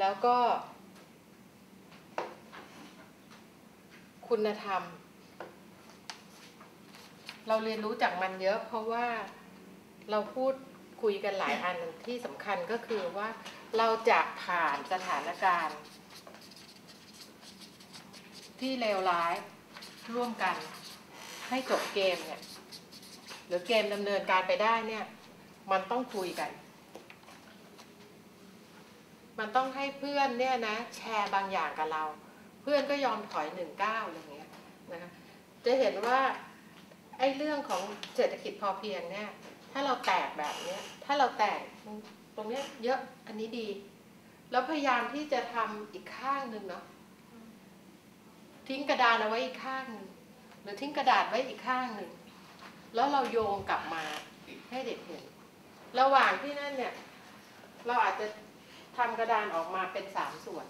แล้วก็ คุณธรรม เราเรียนรู้จากมันเยอะ เพราะว่าเราพูดคุยกันหลายอันที่สำคัญก็คือว่าเราจะผ่านสถานการณ์ ที่เลวร้ายร่วมกัน ให้จบเกมเนี่ย หรือเกมดำเนินการไปได้เนี่ย มันต้องคุยกัน มันต้องให้เพื่อนเนี่ยนะแชร์บางอย่างกับเรา เพื่อนก็ยอมถอยหนึ่งเก้าวอะไรเงี้ยนะคะจะเห็นว่าไอ้เรื่องของเศรษฐกิจพอเพียงเนี่ยถ้าเราแตกแบบเนี้ยถ้าเราแตกตรงเนี้ยเยอะอันนี้ดี แล้วพยายามที่จะทำอีกข้างหนึ่งเนาะทิ้งกระดานเอาไว้อีกข้างหนึ่งหรือทิ้งกระดาษไว้อีกข้างหนึ่งแล้วเราโยงกลับมาให้เด็กเห็น ระหว่างที่นั่นเนี่ย เราอาจจะ ทำกระดานออกมาเป็นสามส่วน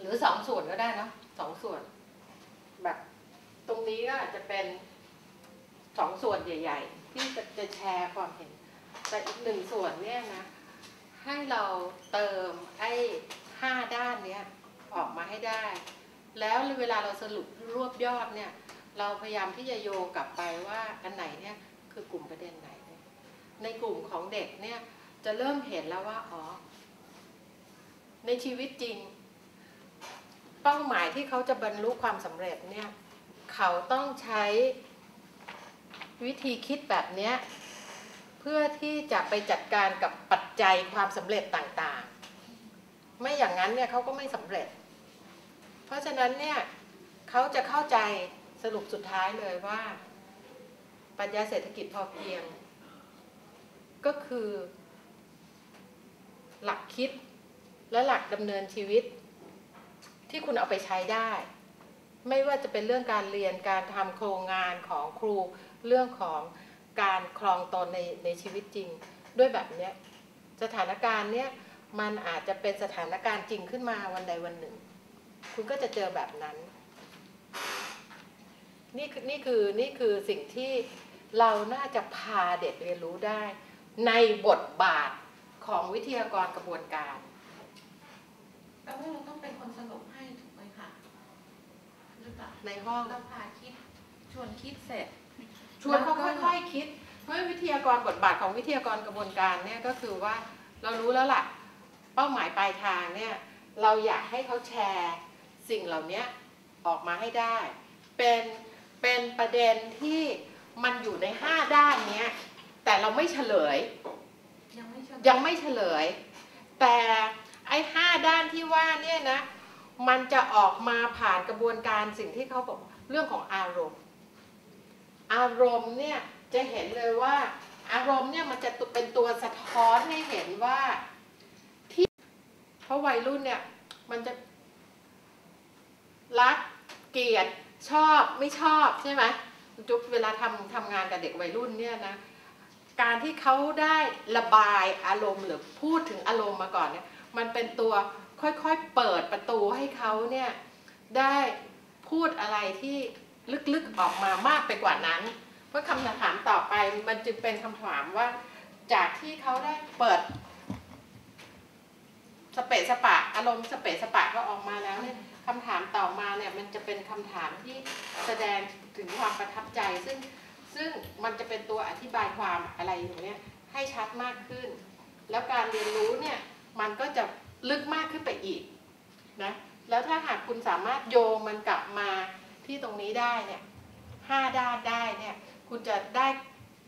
หรือสองส่วนก็ได้นะสองส่วน แบบตรงนี้ก็อาจจะเป็นสองส่วนใหญ่ ๆ ที่จะจะแชร์ความเห็น แต่อีกหนึ่งส่วนเนี่ยนะ ให้เราเติมไอ้ห้าด้านเนี้ยออกมาให้ได้ แล้วเวลาเราสรุปรวบยอดเนี่ย เราพยายามที่จะโยงกลับไปว่าอันไหนเนี่ยคือกลุ่มประเด็นไหน ในกลุ่มของเด็กเนี่ย จะเริ่มเห็นแล้วว่าอ๋อในชีวิตจริง เป้าหมายที่เขาจะบรรลุความสำเร็จเนี่ยเขาต้องใช้วิธีคิดแบบเนี้ยเพื่อที่จะไปจัดการกับปัจจัยความสำเร็จต่างๆ ไม่อย่างนั้นเนี่ยเขาก็ไม่สำเร็จ เพราะฉะนั้นเนี่ยเขาจะเข้าใจสรุปสุดท้ายเลยว่า ปัญญาเศรษฐกิจพอเพียง ก็คือ หลักคิด และหลักดำเนินชีวิต ที่คุณเอาไปใช้ได้ ไม่ว่าจะเป็นเรื่องการเรียนการทำโครงงานของครู เรื่องของการครองตนในในชีวิตจริง ด้วยแบบเนี้ยสถานการณ์เนี้ยมันอาจจะเป็นสถานการณ์จริงขึ้นมาวันใดวันหนึ่ง คุณก็จะเจอแบบนั้น นี่คือนี่คือนี่คือสิ่งที่เราน่าจะพาเด็กเรียนรู้ได้ ในบทบาท ของวิทยากรกระบวนการแปลว่าเราต้องเป็นคนสรุปให้ถูกไหมคะหรือเปล่าในห้องเราพาคิดชวนคิดเสร็จ ชวนเขาค่อยๆคิด เพราะวิทยากรบทบาทของวิทยากรกระบวนการเนี่ยก็คือว่าเรารู้แล้วล่ะเป้าหมายปลายทางเนี่ยเราอยากให้เขาแชร์สิ่งเหล่านี้ออกมาให้ได้ เป็นเป็นประเด็นที่มันอยู่ในห้าด้านเนี้ยแต่เราไม่เฉลย ยังไม่เฉลย แต่ไอ้ห้าด้านที่ว่าเนี่ยนะ มันจะออกมาผ่านกระบวนการสิ่งที่เขาบอกเรื่องของอารมณ์ อารมณ์เนี่ยจะเห็นเลยว่า อารมณ์เนี่ยมันจะเป็นตัวสะท้อนให้เห็นว่าที่เพราะวัยรุ่นเนี่ยมันจะรักเกลียดชอบไม่ชอบใช่ไหมจุ๊บเวลาทำทำงานกับเด็กวัยรุ่นเนี่ยนะ การที่เขาได้ระบายอารมณ์หรือพูดถึงอารมณ์มาก่อนเนี่ยมันเป็นตัวค่อยๆเปิดประตูให้เขาเนี่ยได้พูดอะไรที่ลึกๆออกมามากไปกว่านั้น เพราะคำถามต่อไปมันจึงเป็นคำถามว่า จากที่เขาได้เปิด สเปะสปะอารมณ์สเปะสปะก็ออกมาแล้วเนี่ยคำถามต่อมาเนี่ยมันจะเป็นคำถามที่แสดงถึงความประทับใจซึ่ง ซึ่งมันจะเป็นตัวอธิบายความอะไรอย่างเนี้ยให้ชัดมากขึ้น แล้วการเรียนรู้เนี่ยมันก็จะลึกมากขึ้นไปอีกนะแล้วถ้าหากคุณสามารถโยงมันกลับมาที่ตรงนี้ได้เนี่ยห้าด้านได้เนี่ยคุณจะได้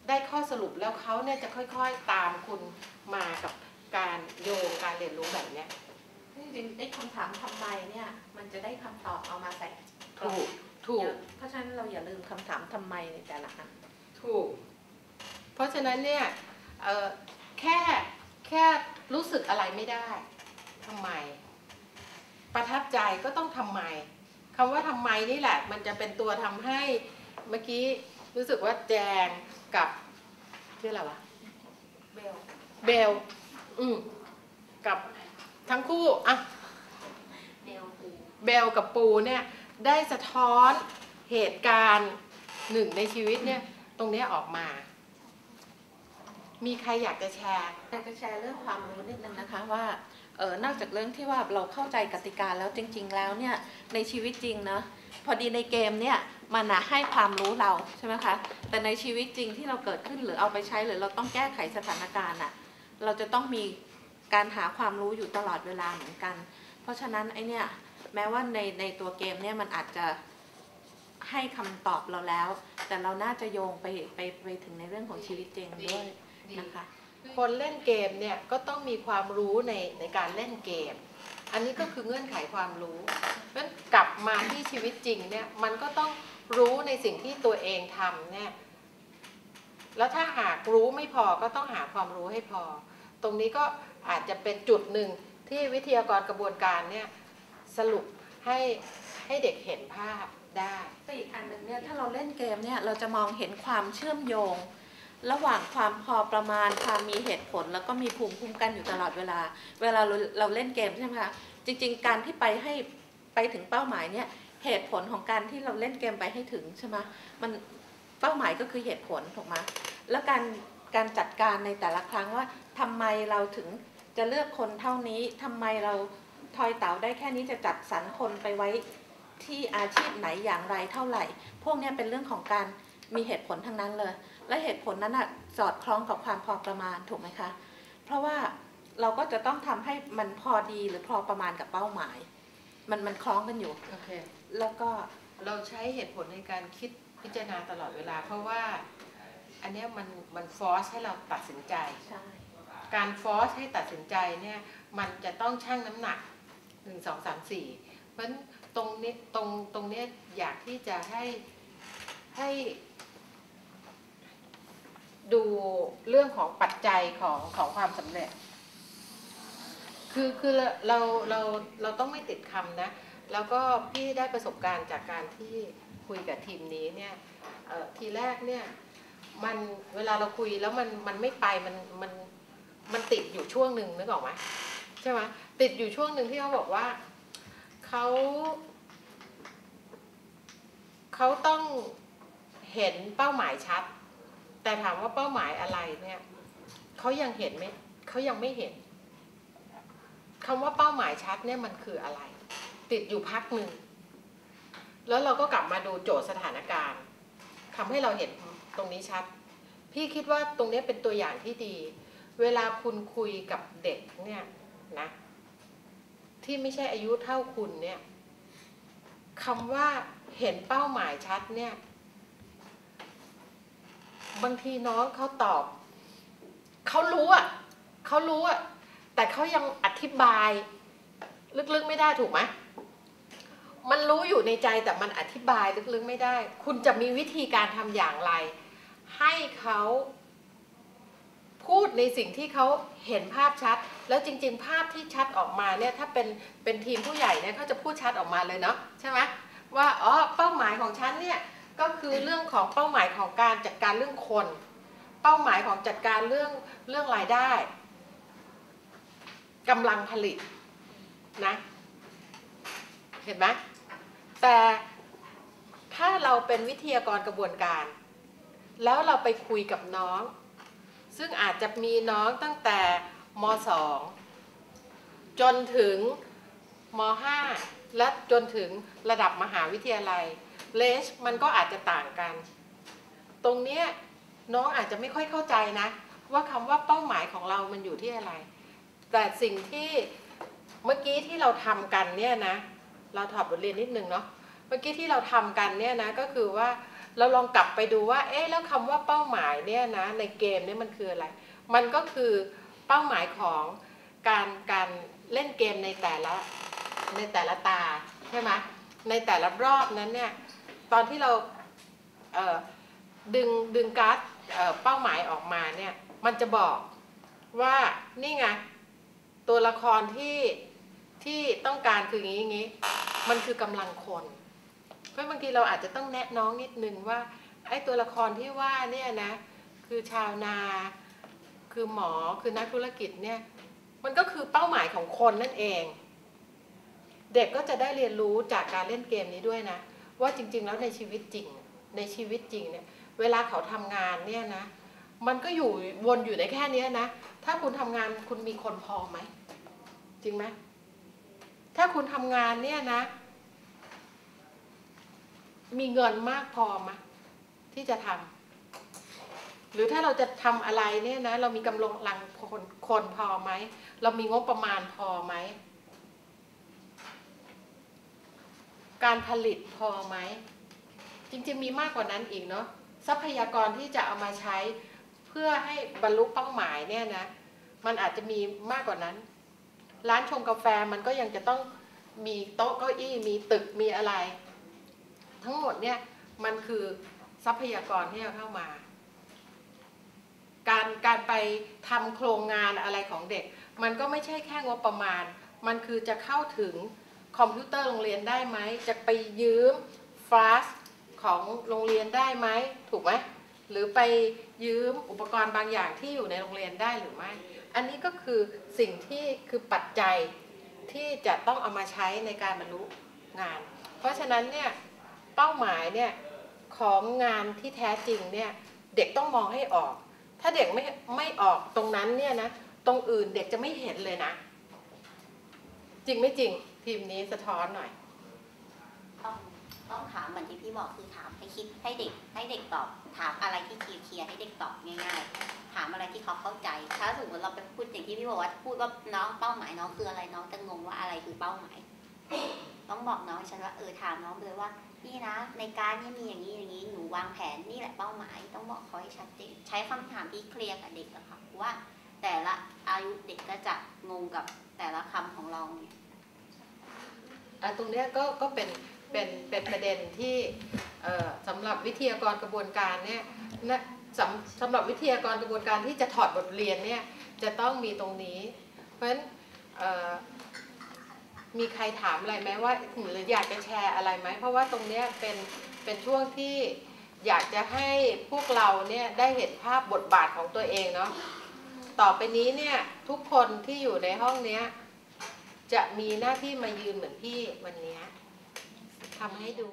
ได้ข้อสรุปแล้วเขาเนี่ยจะค่อยๆตามคุณมากับการโยงการเรียนรู้แบบเนี้ยจริงๆไอ้คำถามทำไมเนี่ยมันจะได้คำตอบเอามาใส่กรอถูบก ถูก เพราะฉะนั้นเราอย่าลืมคำถามทำไมในแต่ละอันถูก เพราะฉะนั้นเนี่ยเอ่อแค่แค่รู้สึกอะไรไม่ได้ทำไม ประทับใจก็ต้องทำไมคำว่าทำไมนี่แหละ มันจะเป็นตัวทำให้เมื่อกี้รู้สึกว่าแจงกับชื่ออะไรวะเบลเบลอืมกับทั้งคู่อะเบลปูเบลกับปูเนี่ย ได้สะท้อนเหตุการณ์หนึ่งในชีวิตเนี่ยตรงนี้ออกมา มีใครอยากจะแชร์อยากจะแชร์เรื่องความรู้นิดนึงนะคะว่าเออนอกจากเรื่องที่ว่าเราเข้าใจกติกาแล้วจริง ๆ แล้วเนี่ยในชีวิตจริงเนอะพอดีในเกมเนี่ยมันนะให้ความรู้เราใช่ไหมคะแต่ในชีวิตจริงที่เราเกิดขึ้นหรือเอาไปใช้หรือเราต้องแก้ไขสถานการณ์อะเราจะต้องมีการหาความรู้อยู่ตลอดเวลาเหมือนกัน เพราะฉะนั้นไอเนี่ย แม้ว่าในในตัวเกมเนี่ยมันอาจจะให้คำตอบเราแล้ว แต่เราน่าจะโยงไปไปไปถึงในเรื่องของชีวิตจริงด้วยนะคะ คนเล่นเกมเนี่ยก็ต้องมีความรู้ในในการเล่นเกม อันนี้ก็คือเงื่อนไขความรู้เพราะฉะนั้นกลับมาที่ชีวิตจริงเนี่ยมันก็ต้องรู้ในสิ่งที่ตัวเองทำเนี่ยแล้วถ้าหากรู้ไม่พอก็ต้องหาความรู้ให้พอ ตรงนี้ก็อาจจะเป็นจุดหนึ่งที่วิทยากรกระบวนการเนี่ย สรุปให้ให้เด็กเห็นภาพได้แต่อีกอันหนึ่งเนี่ยถ้าเราเล่นเกมเนี่ยเราจะมองเห็นความเชื่อมโยง ระหว่างความพอประมาณความมีเหตุผล แล้วก็มีภูมิคุ้มกันอยู่ตลอดเวลา เวลาเราเราเล่นเกมใช่ไหมคะจริง ๆ การที่ไปให้ไปถึงเป้าหมายเนี่ยเหตุผลของการที่เราเล่นเกมไปให้ถึงใช่ไหมมันเป้าหมายก็คือเหตุผลถูกไหมแล้วการการจัดการในแต่ละครั้งว่าทำไมเราถึงจะเลือกคนเท่านี้ทำไมเรา ทอยเต๋าได้แค่นี้จะจัดสรรคนไปไว้ที่อาชีพไหนอย่างไรเท่าไหร่ พวกเนี้ยเป็นเรื่องของการมีเหตุผลทั้งนั้นเลย และเหตุผลนั้นอะสอดคล้องกับความพอประมาณถูกไหมคะ เพราะว่าเราก็จะต้องทำให้มันพอดีหรือพอประมาณกับเป้าหมาย มันมันคล้องกันอยู่ โอเค แล้วก็เราใช้เหตุผลในการคิดพิจารณาตลอดเวลา เพราะว่าอันเนี้ยมันมันฟอร์สให้เราตัดสินใจ ใช่ การฟอร์สให้ตัดสินใจเนี่ยมันจะต้องชั่งน้ำหนัก หนึ่งสองสามสี่เพราะนตรงนี้ตรงตรงเนี้ยอยากที่จะให้ให้ดูเรื่องของปัจจัยของของความสำเร็จ คือคือเราเราเราต้องไม่ติดคำนะ แล้วก็พี่ได้ประสบการณ์จากการที่คุยกับทีมนี้เนี่ยทีแรกเนี่ยมันเวลาเราคุยแล้วมันมันไม่ไปมันมันมันติดอยู่ช่วงหนึ่งนึกออกไหม ใช่ไหมติดอยู่ช่วงหนึ่งที่เขาบอกว่าเขาเขาต้องเห็นเป้าหมายชัด แต่ถามว่าเป้าหมายอะไรเนี่ยเขายังเห็นไหมเขายังไม่เห็นคำว่าเป้าหมายชัดเนี่ยมันคืออะไร ติดอยู่พักหนึ่งแล้วเราก็กลับมาดูโจทย์สถานการณ์ทำให้เราเห็นตรงนี้ชัด พี่คิดว่าตรงนี้เป็นตัวอย่างที่ดี เวลาคุณคุยกับเด็กเนี่ย นะที่ไม่ใช่อายุเท่าคุณเนี่ยคำว่าเห็นเป้าหมายชัดเนี่ย บางทีน้องเขาตอบเขารู้อะเขารู้อะแต่เขายังอธิบาย ลึกๆไม่ได้ถูกไหมมันรู้อยู่ในใจแต่มันอธิบายลึกๆไม่ได้ คุณจะมีวิธีการทำอย่างไร ให้เขา พูดในสิ่งที่เขาเห็นภาพชัด แล้วจริง ๆ ภาพที่ชัดออกมาเนี่ยถ้าเป็นเป็นทีมผู้ใหญ่เนี่ยเขาจะพูดชัดออกมาเลยเนาะใช่ไหมว่าอ๋อเป้าหมายของฉันเนี่ยก็คือเรื่องของเป้าหมายของการจัดการเรื่องคน เป้าหมายของจัดการเรื่องเรื่องรายได้กำลังผลิตนะเห็นไหมแต่ถ้าเราเป็นวิทยากรกระบวนการ แล้วเราไปคุยกับน้อง ซึ่งอาจจะมีน้องตั้งแต่ม .2 จนถึงม .5 และจนถึงระดับมหาวิทยาลัยเลนจ์มันก็อาจจะต่างกัน ตรงเนี้ยน้องอาจจะไม่ค่อยเข้าใจนะ ว่าคำว่าเป้าหมายของเรามันอยู่ที่อะไร แต่สิ่งที่เมื่อกี้ที่เราทำกันเนี่ยนะ เราถอดบทเรียนนิดนึงเนาะ เมื่อกี้ที่เราทำกันเนี่ยนะก็คือว่า เราลองกลับไปดูว่า เอ๊ะแล้วคำว่าเป้าหมายเนี่ยนะในเกมเนี่ยมันคืออะไร มันก็คือเป้าหมายของการการเล่นเกมในแต่ละในแต่ละตาใช่ไหมในแต่ละรอบนั้นเนี่ยตอนที่เราเอ่อดึงดึงการ์ดเอ่อเป้าหมายออกมาเนี่ยมันจะบอกว่านี่ไงตัวละครที่ที่ต้องการคืออย่างนี้มันคือกำลังคน ราะบางทีเราอาจจะต้องแนะน้องนิดนึงว่าไอ้ตัวละครที่ว่าเนี่ยนะ คือชาวนาคือหมอคือนักธุรกิจเนี่ย มันก็คือเป้าหมายของคนนั่นเอง เด็กก็จะได้เรียนรู้จากการเล่นเกมนี้ด้วยนะ ว่าจริง ๆ แล้วในชีวิตจริง ในชีวิตจริงเนี่ย เวลาเขาทำงานเนี่ยนะ มันก็อยู่วนอยู่ในแค่นี้นะ ถ้าคุณทำงานคุณมีคนพอไหม จริงไหมถ้าคุณทำงานเนี่ยนะ มีเงินมากพอไหมที่จะทำหรือถ้าเราจะทำอะไรเนี่ยนะ เรามีกำลังคนคนพอไหม เรามีงบประมาณพอไหม การผลิตพอไหม จริงๆมีมากกว่านั้นอีกเนาะทรัพยากรที่จะเอามาใช้เพื่อให้บรรลุเป้าหมายเนี่ยนะ มันอาจจะมีมากกว่านั้น ร้านชงกาแฟมันก็ยังจะต้องมีโต๊ะเก้าอี้มีตึกมีอะไร ทั้งหมดเนี่ยมันคือทรัพยากรที่จะเข้ามา การการไปทำโครงงานอะไรของเด็ก มันก็ไม่ใช่แค่งบประมาณ มันคือจะเข้าถึงคอมพิวเตอร์โรงเรียนได้ไหม จะไปยืมฟลาสของโรงเรียนได้ไหมถูกไหมหรือไปยืมอุปกรณ์บางอย่างที่อยู่ในโรงเรียนได้หรือไม่ อันนี้ก็คือสิ่งที่คือปัจจัยที่จะต้องเอามาใช้ในการบรรลุงาน เพราะฉะนั้นเนี่ย เป้าหมายเนี่ยของงานที่แท้จริงเนี่ยเด็กต้องมองให้ออก ถ้าเด็กไม่ไม่ออกตรงนั้นเนี่ยนะตรงอื่นเด็กจะไม่เห็นเลยนะ จริงไม่จริงทีมนี้สะท้อนหน่อย ต้องต้องถามเหมือนที่พี่บอกคือถามให้คิดให้เด็ก ให้เด็กตอบ ถามอะไรที่เคลียร์เคลียร์ให้เด็กตอบง่ายๆ ถามอะไรที่เขาเข้าใจ ถ้าสมมติเราไปพูดอย่างที่พี่บอกว่าพูดว่าน้องเป้าหมายน้องคืออะไรน้องจะงงว่าอะไรคือเป้าหมาย ต้องบอกน้องฉันว่าเออถามน้องไปเลยว่านี่นะในการนี่มีอย่างนี้อย่างนี้หนูวางแผนนี่แหละเป้าหมาย ต้องบอกเขาให้ชัดเจนใช้คำถามที่เคลียร์กับเด็กอะค่ะว่า แต่ละอายุเด็กก็จะงงกับแต่ละคำของเราเนี่ยตรงเนี้ยก็ก็เป็นเป็นเป็นประเด็นที่เอ่อสำหรับวิทยากรกระบวนการเนี่ยนะสำสำหรับวิทยากรกระบวนการที่จะถอดบทเรียนเนี่ยจะต้องมีตรงนี้ เพราะฉะนั้นเออ มีใครถามอะไรไหมว่าหรืออยากจะแชร์อะไรไหม เพราะว่าตรงเนี้ยเป็นเป็นช่วงที่อยากจะให้พวกเราเนี่ยได้เห็นภาพบทบาทของตัวเองเนาะต่อไปนี้เนี่ยทุกคนที่อยู่ในห้องเนี้ยจะมีหน้าที่มายืนเหมือนพี่วันเนี้ยทำให้ดู